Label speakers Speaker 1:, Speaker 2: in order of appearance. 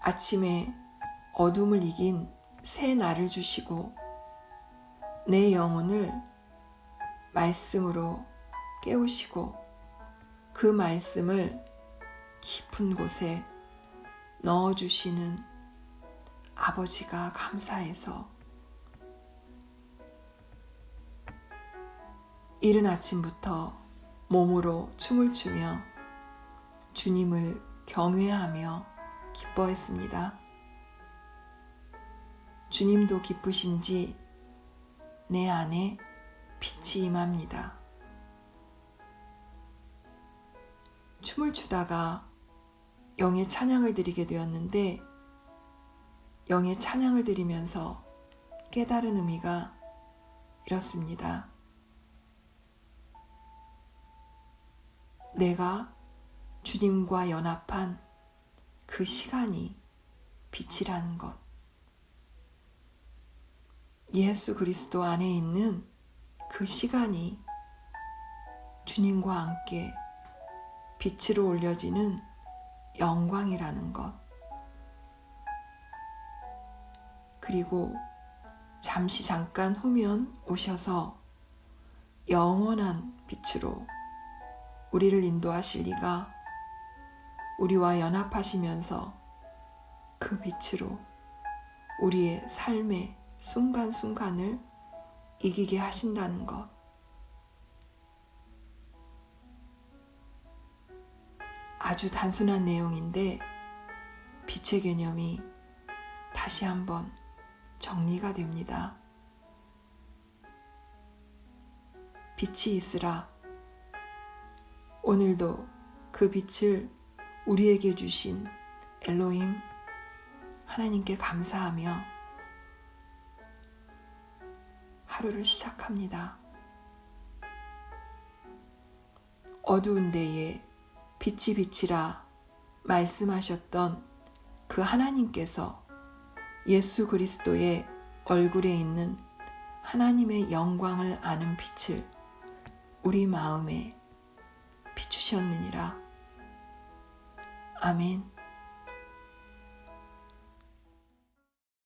Speaker 1: 아침에 어둠을 이긴 새 날을 주시고 내 영혼을 말씀으로 깨우시고 그 말씀을 깊은 곳에 넣어주시는 아버지가 감사해서 이른 아침부터 몸으로 춤을 추며 주님을 경외하며 기뻐했습니다. 주님도 기쁘신지 내 안에 빛이 임합니다. 춤을 추다가 영의 찬양을 드리게 되었는데 영의 찬양을 드리면서 깨달은 의미가 이렇습니다. 내가 주님과 연합한 그 시간이 빛이라는 것. 예수 그리스도 안에 있는 그 시간이 주님과 함께 빛으로 올려지는 영광이라는 것. 그리고 잠시 잠깐 후면 오셔서 영원한 빛으로 우리를 인도하실 리가 우리와 연합하시면서 그 빛으로 우리의 삶의 순간순간을 이기게 하신다는 것. 아주 단순한 내용인데 빛의 개념이 다시 한번 정리가 됩니다. 빛이 있으라. 오늘도 그 빛을 우리에게 주신 엘로힘 하나님께 감사하며 하루를 시작합니다. 어두운 데에 빛이 빛이라 말씀하셨던 그 하나님께서 예수 그리스도의 얼굴에 있는 하나님의 영광을 아는 빛을 우리 마음에 비추셨느니라. 아멘.